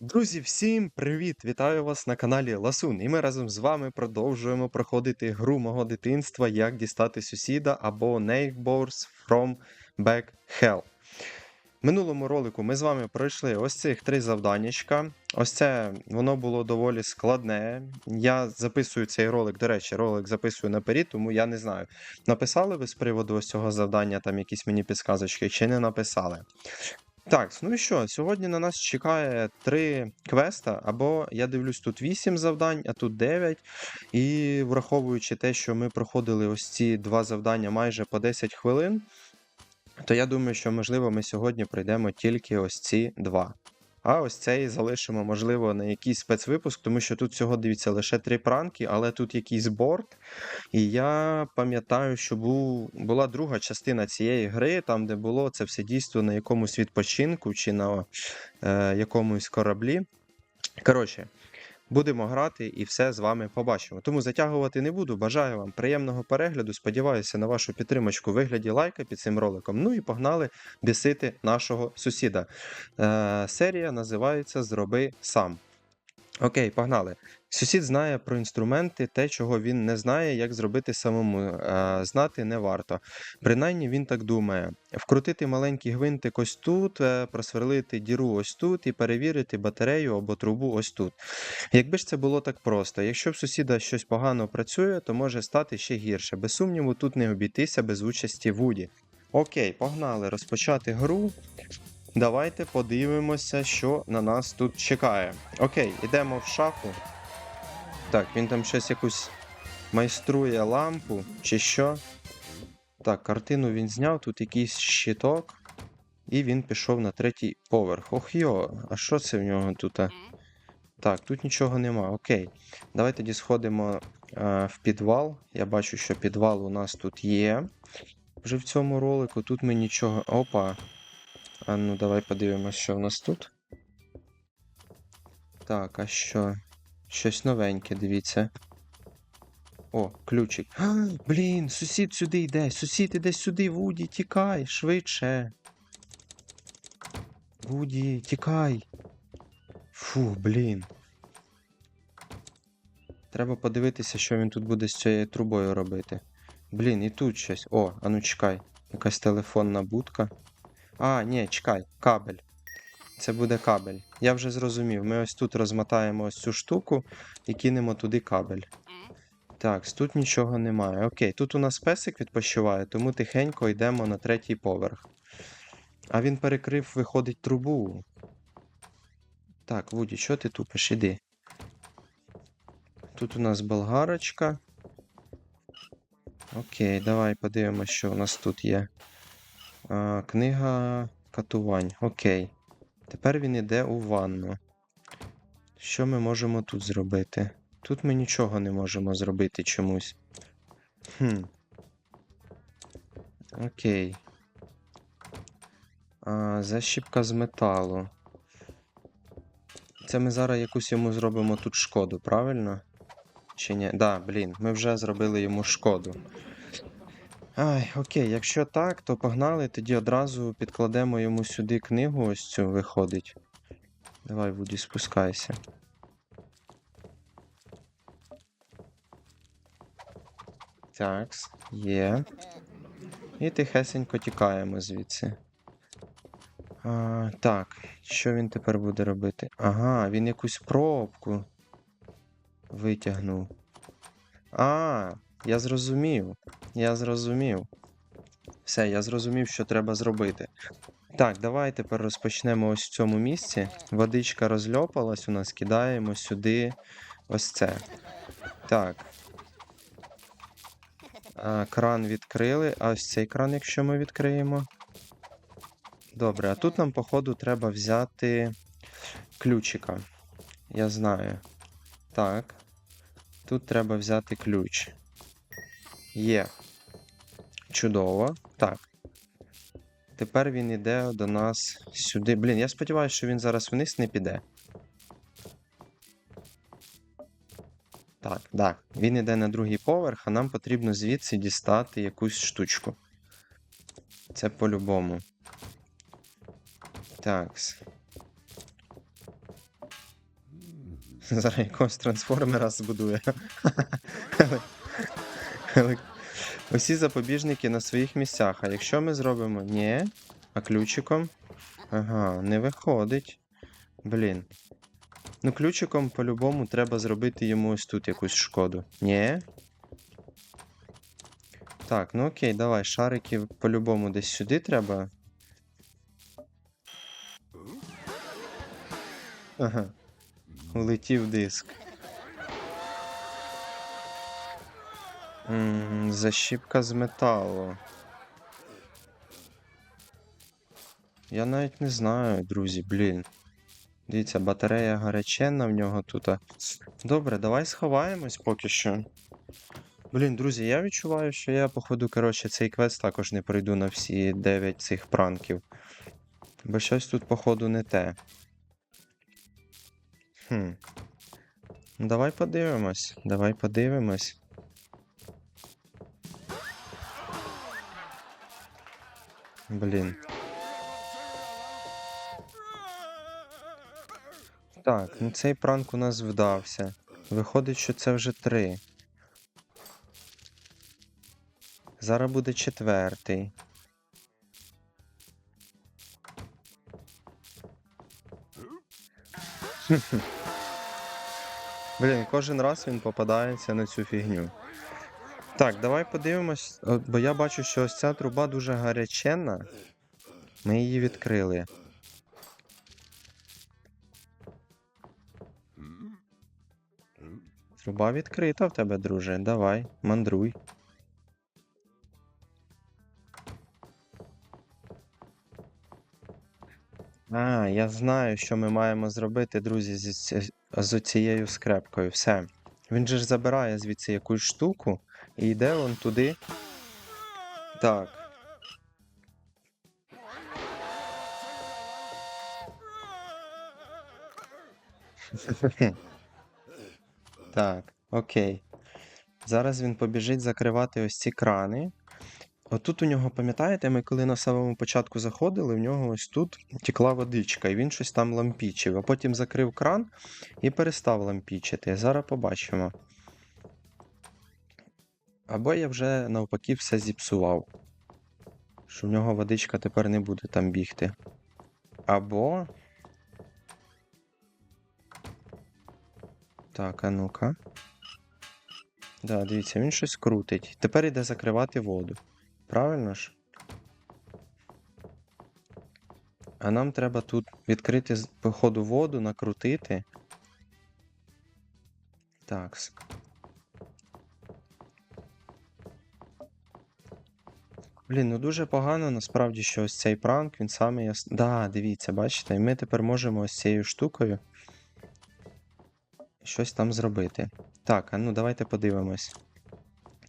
Друзі, всім привіт! Вітаю вас на каналі Ласун. І ми разом з вами продовжуємо проходити гру мого дитинства, як дістати сусіда або Neighbors from Back Hell. Минулому ролику ми з вами пройшли ось цих три завданнячка. Ось це воно було доволі складне. Я записую цей ролик, до речі, ролик записую наперед, тому я не знаю. Написали ви з приводу ось цього завдання там якісь мені підсказочки, чи не написали. Так, ну і що, сьогодні на нас чекає три квеста, або я дивлюсь, тут 8 завдань, а тут 9. І враховуючи те, що ми проходили ось ці два завдання майже по 10 хвилин, то я думаю, що можливо ми сьогодні пройдемо тільки ось ці два. А ось цей залишимо, можливо, на якийсь спецвипуск, тому що тут всього дивіться лише три пранки, але тут якийсь борт. І я пам'ятаю, що був, була друга частина цієї гри, там, де було це все дійство на якомусь відпочинку чи на е, якомусь кораблі. Коротше, будемо грати і все з вами побачимо. Тому затягувати не буду. Бажаю вам приємного перегляду. Сподіваюся на вашу підтримочку у вигляді лайка під цим роликом. Ну і погнали бісити нашого сусіда. Е, серія називається Зроби сам. Окей, погнали. Сусід знає про інструменти, те, чого він не знає, як зробити самому. Е, знати не варто. Принаймні він так думає: вкрутити маленький гвинтик ось тут, е, просверлити діру ось тут і перевірити батарею або трубу ось тут. Якби ж це було так просто, якщо в сусіда щось погано працює, то може стати ще гірше. Без сумніву, тут не обійтися без участі Вуді. Окей, погнали розпочати гру. Давайте подивимося, що на нас тут чекає. Окей, йдемо в шафу. Так, він там щось якусь майструє лампу чи що. Так, картину він зняв, тут якийсь щиток. І він пішов на третій поверх. Ох йо, а що це в нього тут? Так, тут нічого нема. Окей. Давай тоді сходимо е, в підвал. Я бачу, що підвал у нас тут є. Вже в цьому ролику. Тут ми нічого. Опа. А ну давай подивимося, що в нас тут. Так, а що? Щось новеньке, дивіться. О, ключик. А, блін, сусід сюди йде. Сусід іде сюди, Вуді, тікай, швидше. Вуді, тікай. Фу, блін. Треба подивитися, що він тут буде з цією трубою робити. Блін, і тут щось. О, а ну чекай. Якась телефонна будка. А, ні, чекай, кабель. Це буде кабель. Я вже зрозумів. Ми ось тут розмотаємо ось цю штуку і кинемо туди кабель. Так, тут нічого немає. Окей, тут у нас песик відпочиває, тому тихенько йдемо на третій поверх. А він перекрив, виходить, трубу. Так, Вуді, що ти тупиш? Іди. Тут у нас болгарочка. Окей, давай подивимося, що у нас тут є. Книга катувань. Окей. Тепер він іде у ванну. Що ми можемо тут зробити? Тут ми нічого не можемо зробити чомусь. Хм. Окей. А, защіпка з металу. Це ми зараз якусь йому зробимо тут шкоду, правильно? Чи ні? Да, блін, ми вже зробили йому шкоду. Ай, окей, якщо так, то погнали, тоді одразу підкладемо йому сюди книгу, ось цю виходить. Давай, Вуді, спускайся. Такс, є. І тихесенько тікаємо звідси. А, так, що він тепер буде робити? Ага, він якусь пробку витягнув. А, я зрозумів. Я зрозумів. Все, я зрозумів, що треба зробити. Так, давай тепер розпочнемо ось в цьому місці. Водичка розльопалась у нас, кидаємо сюди ось це. Так. А, кран відкрили. А ось цей кран, якщо ми відкриємо. Добре, а тут нам, походу, треба взяти ключика. Я знаю. Так. Тут треба взяти ключ. Є. Чудово. Так. Тепер він іде до нас сюди. Блін, я сподіваюся, що він зараз вниз не піде. Так, так. Він іде на другий поверх, а нам потрібно звідси дістати якусь штучку. Це по-любому. Такс. Зараз якогось трансформера збудує. Усі запобіжники на своїх місцях. А якщо ми зробимо ні, а ключиком. Ага, не виходить. Блін. Ну, ключиком по-любому треба зробити йому ось тут якусь шкоду. Ні. Так, ну окей, давай, шарики по-любому десь сюди треба. Ага. Улетів диск. М, Защіпка з металу. Я навіть не знаю, друзі, блін. Дивіться, батарея гаряченна в нього тут. Добре, давай сховаємось поки що. Блін, друзі, я відчуваю, що я, походу, коротше, цей квест також не пройду на всі 9 цих пранків. Бо щось тут, походу, не те. Хм. Давай подивимось. Давай подивимось. Блін. Так, ну цей пранк у нас вдався. Виходить, що це вже три. Зараз буде четвертий. Блін, кожен раз він попадається на цю фігню. Так, давай подивимось, бо я бачу, що ось ця труба дуже гаряченна. Ми її відкрили. Труба відкрита в тебе, друже. Давай, мандруй. А, я знаю, що ми маємо зробити, друзі, зі ці- з цією скрепкою. Все. Він же ж забирає звідси якусь штуку і йде он туди. Так. Так, окей. Зараз він побіжить закривати ось ці крани. Отут у нього, пам'ятаєте, ми коли на самому початку заходили, в нього ось тут текла водичка, і він щось там лампічив, а потім закрив кран і перестав лампічити. Зараз побачимо. Або я вже навпаки все зіпсував. Що в нього водичка тепер не буде там бігти. Або. Так, а ну-ка. Да, дивіться, він щось крутить. Тепер іде закривати воду. Правильно ж? А нам треба тут відкрити з- по воду, накрутити. Так. Блін, ну дуже погано насправді, що ось цей пранк, він саме яс... Да, дивіться, бачите, і ми тепер можемо ось цією штукою щось там зробити. Так, а ну давайте подивимось.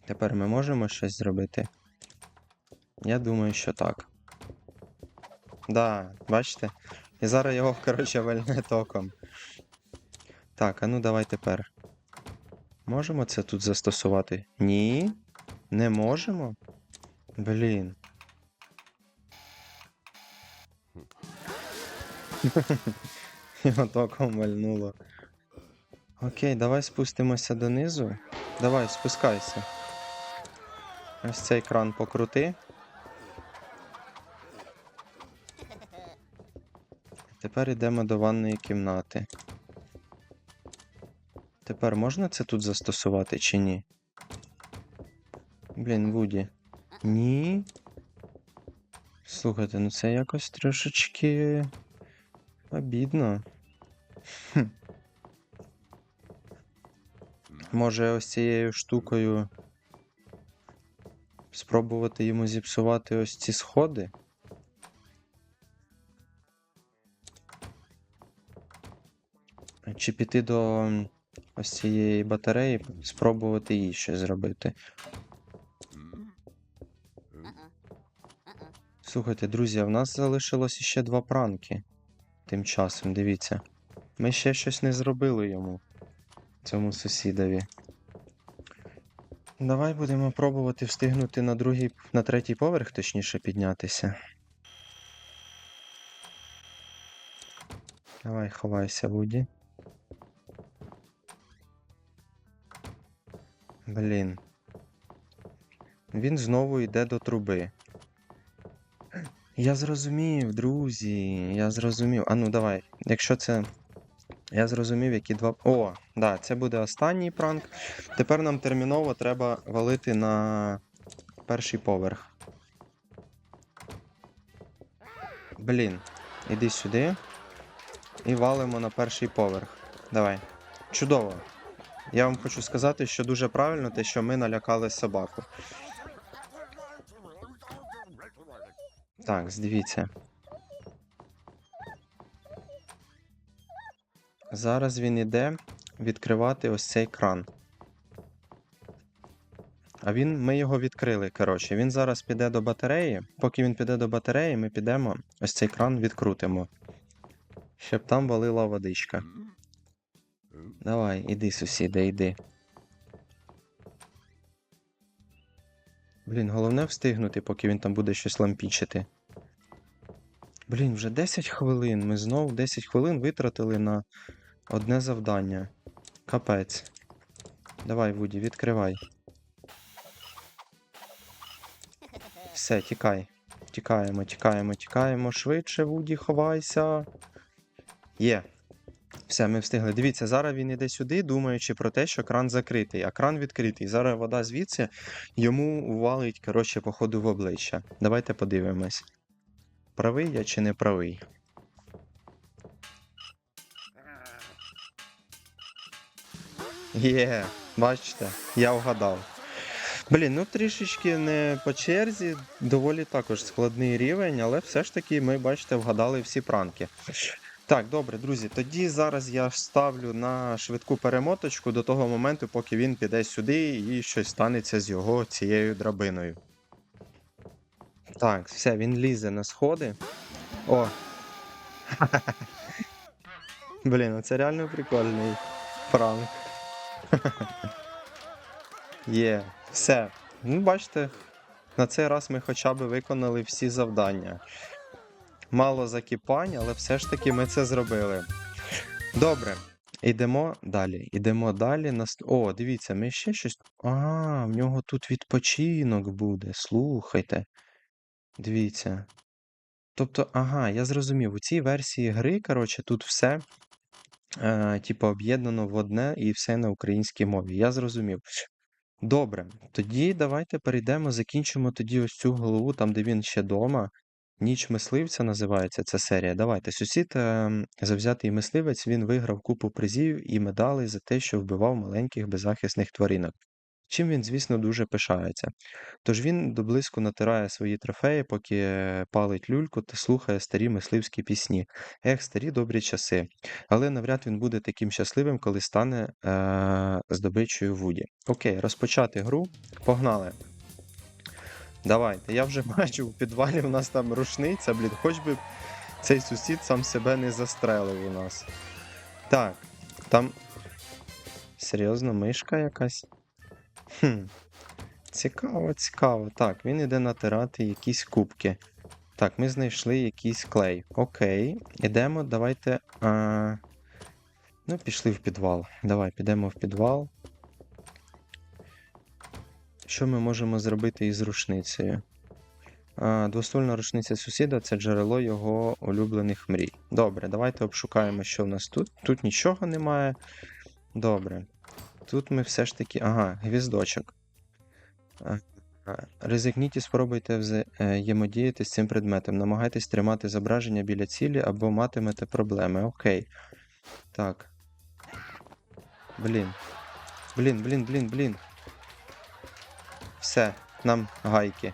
Тепер ми можемо щось зробити? Я думаю, що так. Да, бачите? І зараз його, коротше, вальне током. Так, а ну давай тепер. Можемо це тут застосувати? Ні. Не можемо? Блін. Його током вальнуло. Окей, давай спустимося донизу. Давай, спускайся. Ось цей кран покрути. Тепер йдемо до ванної кімнати. Тепер можна це тут застосувати чи ні? Блін, Вуді. Ні. Слухайте, ну це якось трошечки обідно. Хм. Може, ось цією штукою спробувати йому зіпсувати ось ці сходи? Чи піти до ось цієї батареї, спробувати їй щось зробити? Слухайте, друзі, в нас залишилось ще два пранки. Тим часом, дивіться. Ми ще щось не зробили йому, цьому сусідові. Давай будемо пробувати встигнути на другий, на третій поверх, точніше, піднятися. Давай, ховайся, Вуді. Блін. Він знову йде до труби. Я зрозумів, друзі. Я зрозумів. А ну давай. Якщо це. Я зрозумів, які два. О, да, це буде останній пранк. Тепер нам терміново треба валити на перший поверх. Блін, іди сюди. І валимо на перший поверх. Давай. Чудово. Я вам хочу сказати, що дуже правильно те, що ми налякали собаку. Так, дивіться. Зараз він іде відкривати ось цей кран. А він, ми його відкрили. Коротше, він зараз піде до батареї. Поки він піде до батареї, ми підемо ось цей кран відкрутимо. Щоб там валила водичка. Давай, іди, сусіде, іди. Блін, головне встигнути, поки він там буде щось лампічити. Блін, вже 10 хвилин. Ми знову 10 хвилин витратили на одне завдання. Капець. Давай, Вуді, відкривай. Все, тікай. Тікаємо, тікаємо, тікаємо. Швидше, Вуді, ховайся. Є. Все, ми встигли. Дивіться, зараз він іде сюди, думаючи про те, що кран закритий, а кран відкритий. Зараз вода звідси йому валить, коротше, походу в обличчя. Давайте подивимось. Правий я чи не правий? Є, бачите, я вгадав. Блін, ну трішечки не по черзі, доволі також складний рівень, але все ж таки ми, бачите, вгадали всі пранки. Так, добре, друзі, тоді зараз я ставлю на швидку перемоточку до того моменту, поки він піде сюди і щось станеться з його цією драбиною. Так, все, він лізе на сходи. О. Блін, ну це реально прикольний пранк. Є, все. Ну, бачите, на цей раз ми хоча б виконали всі завдання. Мало закипань, але все ж таки ми це зробили. Добре. Йдемо далі. Йдемо далі. О, дивіться, ми ще щось. А, в нього тут відпочинок буде. Слухайте. Дивіться. Тобто, ага, я зрозумів. У цій версії гри, коротше, тут все. Е, типу, об'єднано в одне і все на українській мові. Я зрозумів. Добре, тоді давайте перейдемо, закінчимо тоді ось цю голову, там, де він ще дома. Ніч мисливця називається ця серія. Давайте. Сусід, ем, завзятий мисливець, він виграв купу призів і медалей за те, що вбивав маленьких беззахисних тваринок. Чим він, звісно, дуже пишається. Тож він доблизку натирає свої трофеї, поки палить люльку та слухає старі мисливські пісні. Ех, старі добрі часи. Але навряд він буде таким щасливим, коли стане е- здобичою Вуді. Окей, розпочати гру. Погнали. Давайте. Я вже бачу, у підвалі у нас там рушниця, блін, хоч би цей сусід сам себе не застрелив у нас. Так, там. Серйозно, мишка якась? Хм. Цікаво, цікаво. Так, він іде натирати якісь кубки. Так, ми знайшли якийсь клей. Окей. Ідемо, давайте. А... Ну, пішли в підвал. Давай, підемо в підвал. Що ми можемо зробити із рушницею? А, Двоствольна рушниця сусіда це джерело його улюблених мрій. Добре, давайте обшукаємо, що в нас тут. Тут нічого немає. Добре. Тут ми все ж таки. Ага, гвіздочок. А, а, Ризикніть і спробуйте взаємодіяти з цим предметом. Намагайтесь тримати зображення біля цілі або матимете проблеми. Окей. Так. Блін. Блін, блін, блін, блін. Все, нам гайки.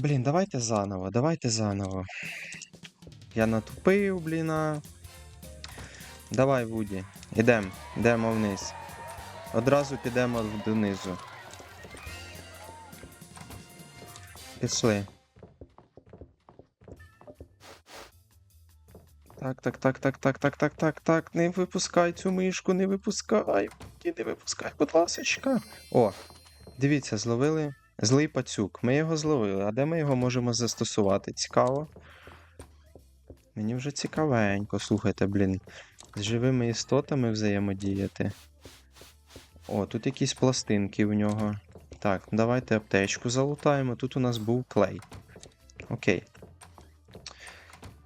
Блін, давайте заново, давайте заново. Я натупив, бліна. Давай, Вуді, ідемо, йдемо вниз. Одразу підемо донизу. Пішли. Так, так, так, так, так, так, так, так, так. Не випускай цю мишку, не випускай. Не випускай, будь ласочка. О, дивіться, зловили злий пацюк. Ми його зловили. А де ми його можемо застосувати? Цікаво. Мені вже цікавенько, слухайте, блін. З живими істотами взаємодіяти. О, тут якісь пластинки в нього. Так, давайте аптечку залутаємо. Тут у нас був клей. Окей.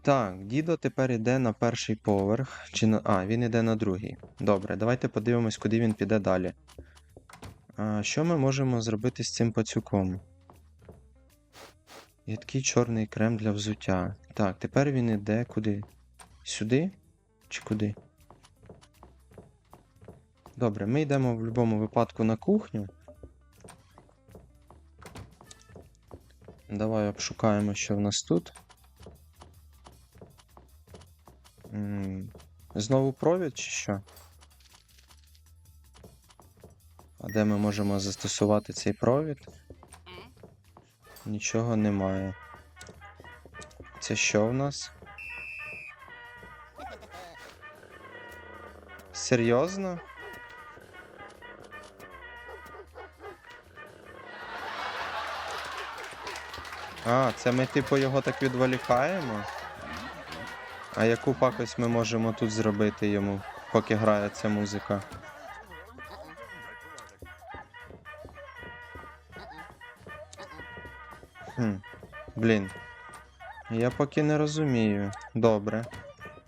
Так, дідо тепер йде на перший поверх. Чи на... А, він йде на другий. Добре, давайте подивимось, куди він піде далі. А, що ми можемо зробити з цим пацюком? Є чорний крем для взуття. Так, тепер він іде куди? Сюди? Чи куди? Добре, ми йдемо в будь-якому випадку на кухню. Давай обшукаємо, що в нас тут. Знову провід чи що? А де ми можемо застосувати цей провід? Нічого немає. Це що в нас? Серйозно? А, це ми типу його так відволікаємо? А яку пакость ми можемо тут зробити йому, поки грає ця музика? Хм, блін. Я поки не розумію. Добре.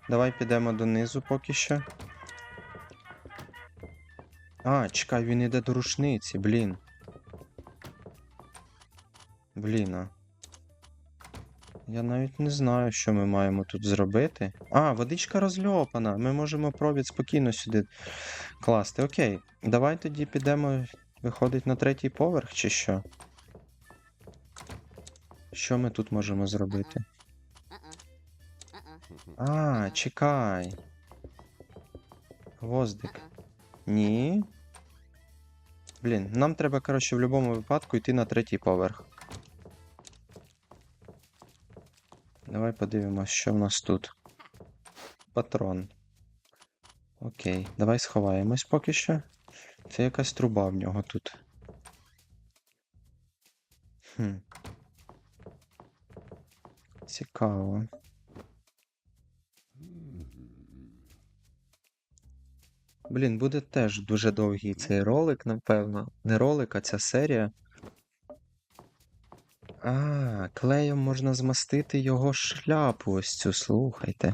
Давай підемо донизу поки що. А, чекай, він іде до рушниці, блін. Блін, а. Я навіть не знаю, що ми маємо тут зробити. А, водичка розльопана. Ми можемо провід спокійно сюди класти. Окей. Давай тоді підемо, виходить, на третій поверх, чи що? Що ми тут можемо зробити? А, чекай. Гвоздик. Ні. Блін, нам треба, коротше, в будь-якому випадку йти на третій поверх. Давай подивимось, що в нас тут. Патрон. Окей, давай сховаємось поки що. Це якась труба в нього тут. Хм. Цікаво. Блін, буде теж дуже довгий цей ролик, напевно. Не ролик, а ця серія. А, клеєм можна змастити його шляпу ось цю, слухайте.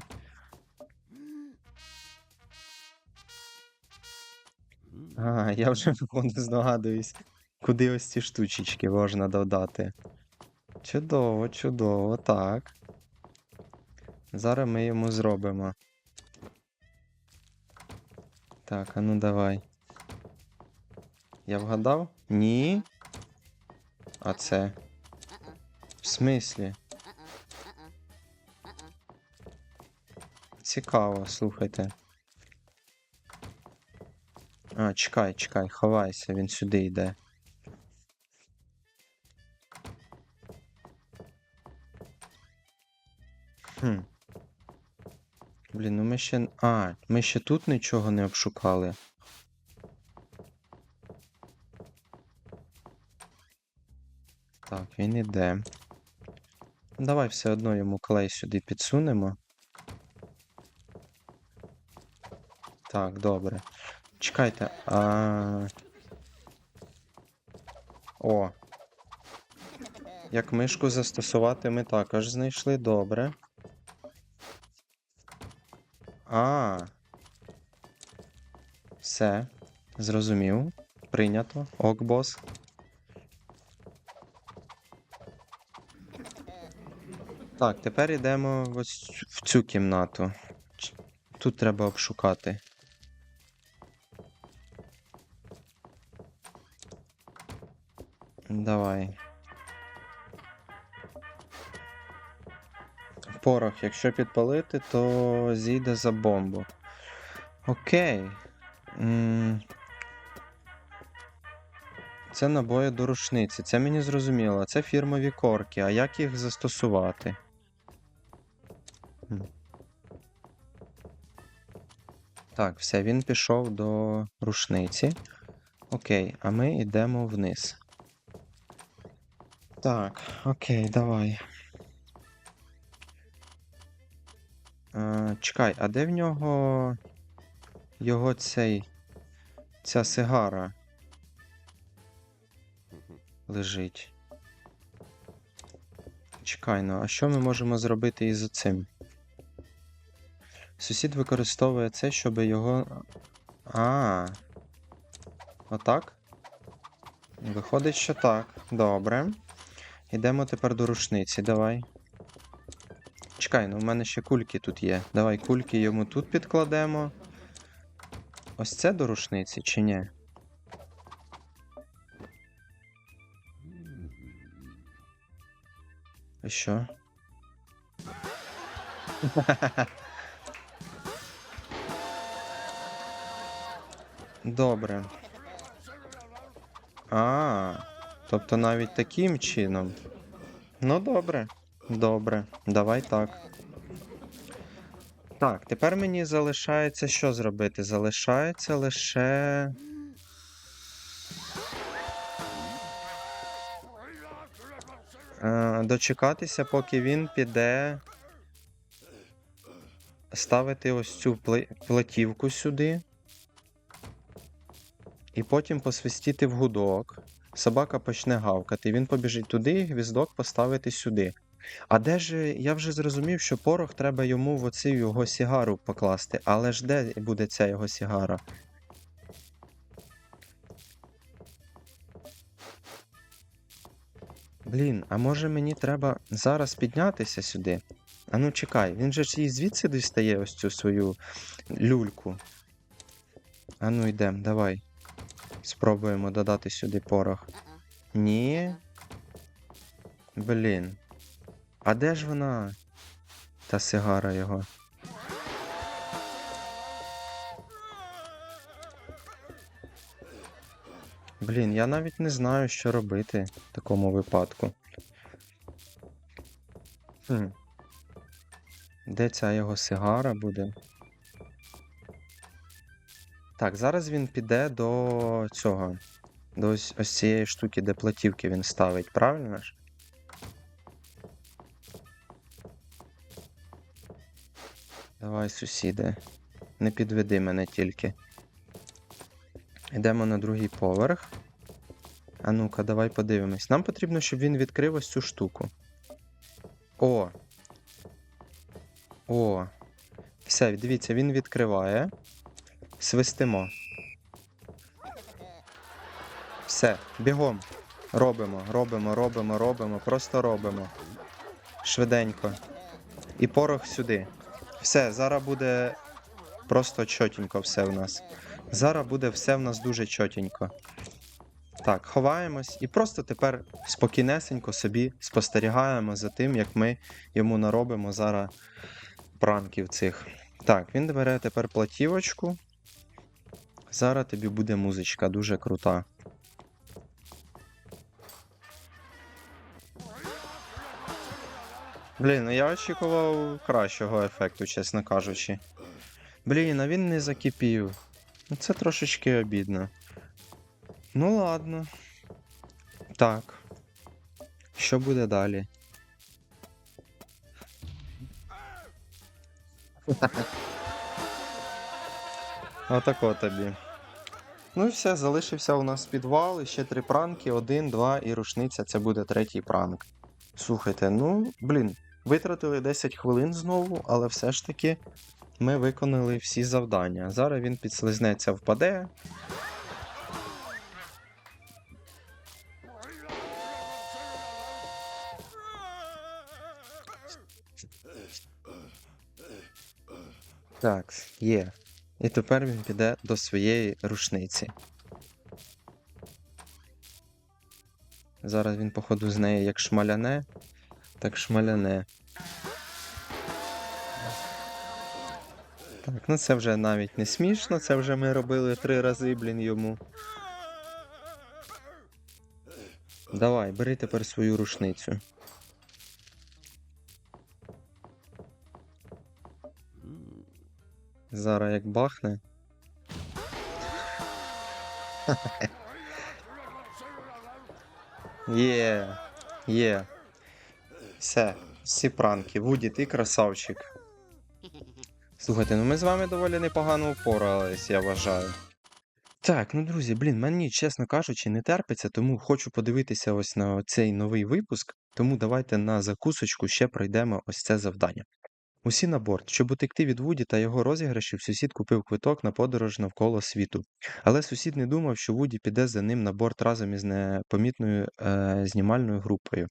А, я вже не здогадуюсь, куди ось ці штучечки можна додати. Чудово, чудово, так. Зараз ми йому зробимо. Так, а ну давай. Я вгадав? Ні. А це? В смислі? Цікаво, слухайте. А, чекай, чекай, ховайся, він сюди йде. Хм. Блін, ну ми ще. А, ми ще тут нічого не обшукали. Так, він іде. Давай все одно йому клей сюди підсунемо. Так, добре. Чекайте, а. О. Як мишку застосувати ми також знайшли, добре. А. Все. Зрозумів. Прийнято. Ок, бос. Так, тепер йдемо ось в цю кімнату. Тут треба обшукати. Давай. Порох, якщо підпалити, то зійде за бомбу. Окей. Це набої до рушниці. Це мені зрозуміло. Це фірмові корки. А як їх застосувати? Так, все, він пішов до рушниці. Окей, а ми йдемо вниз. Так, окей, давай. Е, чекай, а де в нього його цей ця сигара лежить. Чекай, ну, а що ми можемо зробити із цим? Сусід використовує це, щоб його. А. Отак? Виходить, що так. Добре. Йдемо тепер до рушниці, давай. Чекай, ну в мене ще кульки тут є. Давай кульки йому тут підкладемо. Ось це до рушниці чи ні? І що? Добре. А, тобто навіть таким чином. Ну, добре. Добре, давай так. Так, тепер мені залишається що зробити? Залишається лише. Е, дочекатися, поки він піде ставити ось цю платівку сюди. І потім посвистіти в гудок. Собака почне гавкати. Він побіжить туди, гвіздок поставити сюди. А де ж я вже зрозумів, що порох треба йому в оцю його сігару покласти. Але ж де буде ця його сігара? Блін, а може мені треба зараз піднятися сюди? А ну чекай, він же ж її звідси дістає ось цю свою люльку. А ну йдем, давай. Спробуємо додати сюди порох. Ні. Блін. А де ж вона? Та сигара його. Блін, я навіть не знаю, що робити в такому випадку. Хм. Де ця його сигара буде? Так, зараз він піде до цього. До ось, ось цієї штуки, де платівки він ставить, правильно ж? Давай, сусіде. Не підведи мене тільки. Йдемо на другий поверх. А ну-ка, давай подивимось. Нам потрібно, щоб він відкрив ось цю штуку. О. О. Все, дивіться, він відкриває. Свистимо. Все, бігом. Робимо, робимо, робимо, робимо, просто робимо. Швиденько. І порох сюди. Все, зараз буде просто чотенько все в нас. Зараз буде все в нас дуже чотенько. Так, ховаємось і просто тепер спокійнесенько собі спостерігаємо за тим, як ми йому наробимо зараз пранків цих. Так, він бере тепер платівочку. Зараз тобі буде музичка дуже крута. Блін, ну я очікував кращого ефекту, чесно кажучи. Блін, а він не закипів. Ну це трошечки обідно. Ну ладно. Так. Що буде далі? Отако тобі. Ну і все, залишився у нас підвал, і ще три пранки, один, два і рушниця, це буде третій пранк. Слухайте, ну, блін, витратили 10 хвилин знову, але все ж таки ми виконали всі завдання. Зараз він підслизнеться, впаде. Так, є. І тепер він піде до своєї рушниці. Зараз він, походу, з неї як шмаляне, так шмаляне. Ну це вже навіть не смішно, це вже ми робили три рази, блін, йому. Давай, бери тепер свою рушницю. Зараз як бахне. Є, є. Все, всі пранки. Вуді, ти красавчик. Слухайте, ну ми з вами доволі непогано впорались, я вважаю. Так, ну друзі, блін, мені, чесно кажучи, не терпиться, тому хочу подивитися ось на цей новий випуск. Тому давайте на закусочку ще пройдемо ось це завдання. Усі на борт. Щоб утекти від Вуді та його розіграшів, сусід купив квиток на подорож навколо світу. Але сусід не думав, що Вуді піде за ним на борт разом із непомітною е, знімальною групою.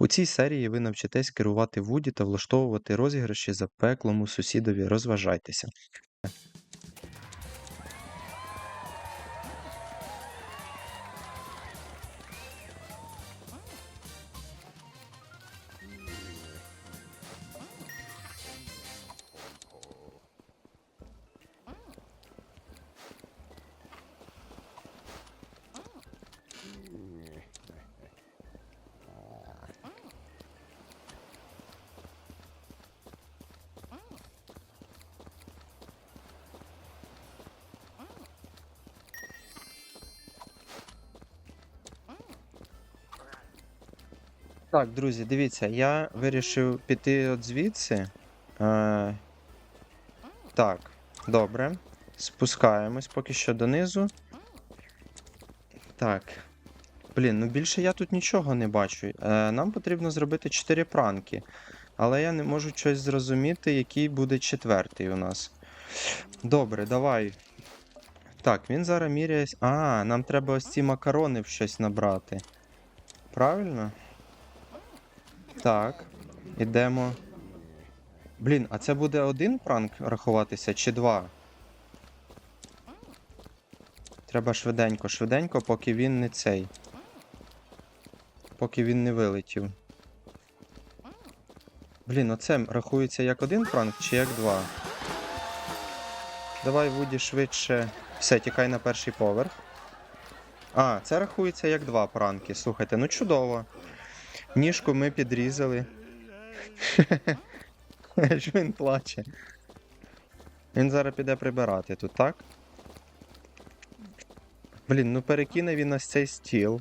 У цій серії ви навчитесь керувати Вуді та влаштовувати розіграші за пеклому сусідові. Розважайтеся. Так, друзі, дивіться, я вирішив піти от звідси. Е, так, добре. Спускаємось поки що донизу. Так. Блін, ну більше я тут нічого не бачу. Е, нам потрібно зробити 4 пранки. Але я не можу щось зрозуміти, який буде четвертий у нас. Добре, давай. Так, він зараз міряє. А, нам треба ось ці макарони в щось набрати. Правильно? Так, ідемо. Блін, а це буде один пранк рахуватися чи два? Треба швиденько, швиденько, поки він не цей. Поки він не вилетів. Блін, оце рахується як один пранк чи як два? Давай, Вуді, швидше. Все, тікай на перший поверх. А, це рахується як два пранки. Слухайте, ну чудово. Ніжку ми підрізали. Що він плаче? Він зараз піде прибирати тут, так? Блін, ну перекине він ось цей стіл.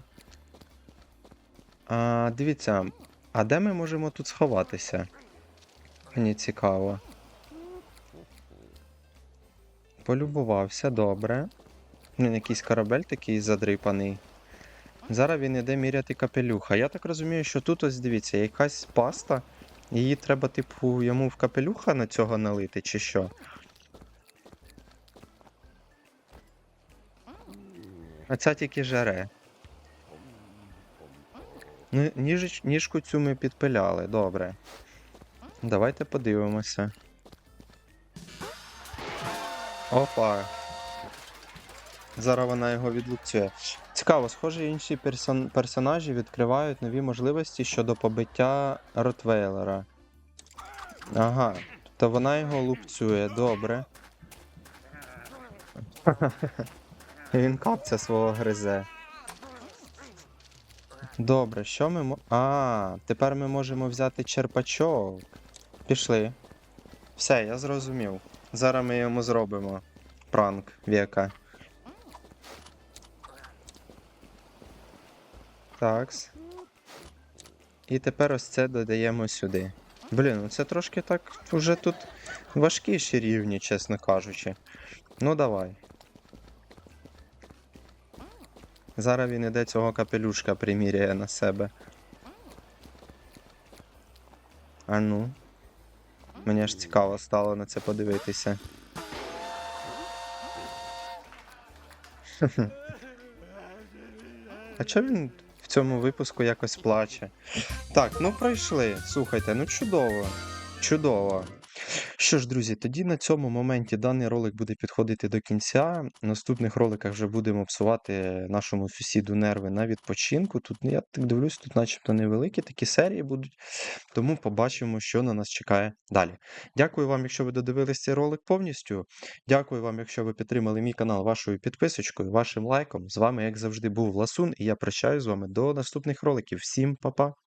А, дивіться, а де ми можемо тут сховатися? Мені цікаво. Полюбувався, добре. Він якийсь корабель такий задрипаний. Зараз він іде міряти капелюха. Я так розумію, що тут ось дивіться, якась паста. Її треба, типу, йому в капелюха на цього налити, чи що? А ця тільки жаре. Ну, ніж, ніжку цю ми підпиляли, добре. Давайте подивимося. Опа. Зараз вона його відлупцює. Цікаво, схоже, інші персон... персонажі відкривають нові можливості щодо побиття Ротвейлера. Ага, то вона його лупцює, добре. Він капця свого гризе. Добре, що ми мо. А, тепер ми можемо взяти черпачок. Пішли. Все, я зрозумів. Зараз ми йому зробимо пранк віка. Такс. І тепер ось це додаємо сюди. Блін, ну це трошки так вже тут важкіші рівні, чесно кажучи. Ну давай. Зараз він іде цього капелюшка приміряє на себе. А ну. Мені ж цікаво стало на це подивитися. А чого він в цьому випуску якось плаче? Так, ну пройшли. Слухайте, ну чудово. Чудово. Що ж, друзі, тоді на цьому моменті даний ролик буде підходити до кінця. В наступних роликах вже будемо псувати нашому сусіду нерви на відпочинку. Тут я так дивлюсь, тут начебто невеликі такі серії будуть. Тому побачимо, що на нас чекає далі. Дякую вам, якщо ви додивились цей ролик повністю. Дякую вам, якщо ви підтримали мій канал вашою підписочкою, вашим лайком. З вами, як завжди, був Ласун, і я прощаюсь з вами до наступних роликів. Всім па-па!